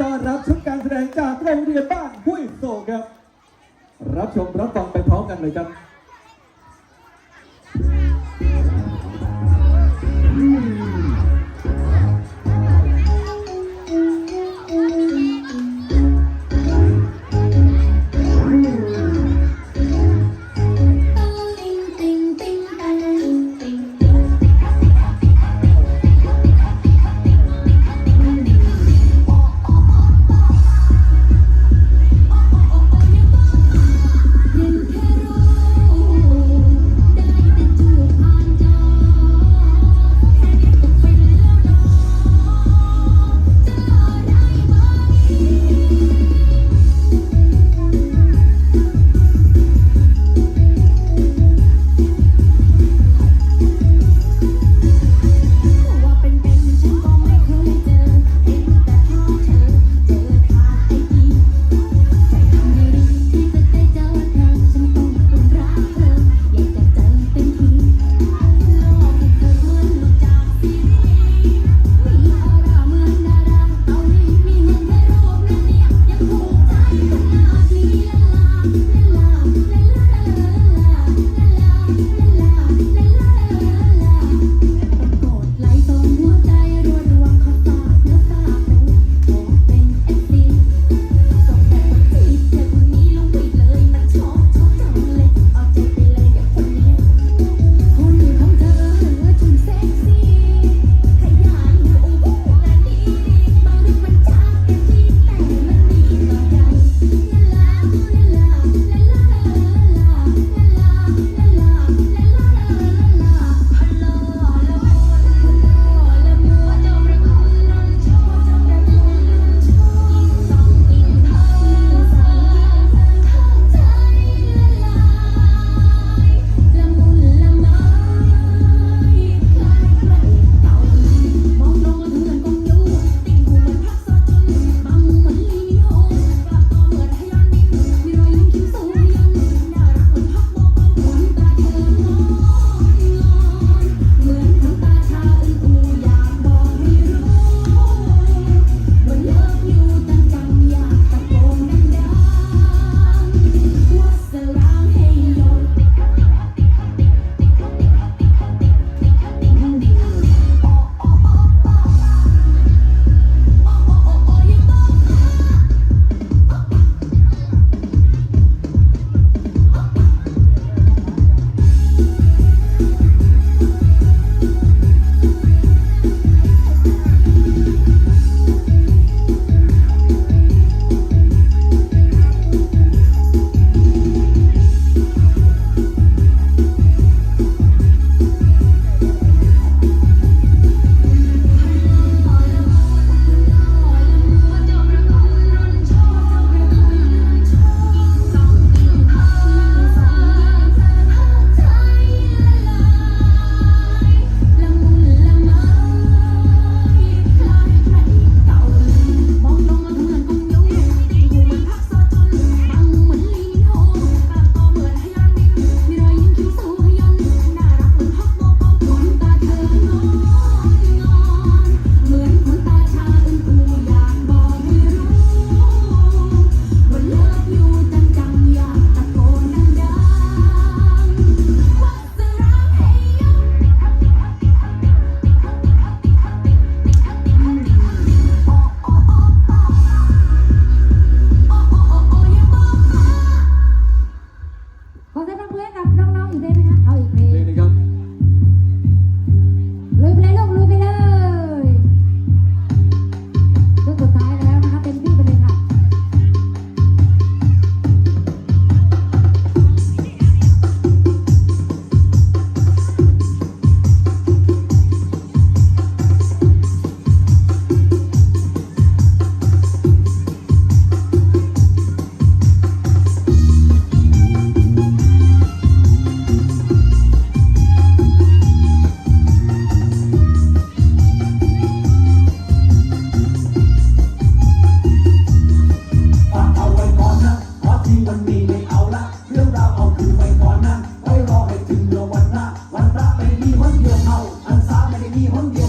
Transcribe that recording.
ต้อนรับชุดการแสดงจากโรงเรียนบ้านห้วยโศกครับ รับชมรับฟังไปพร้อมกันเลยครับ 미혼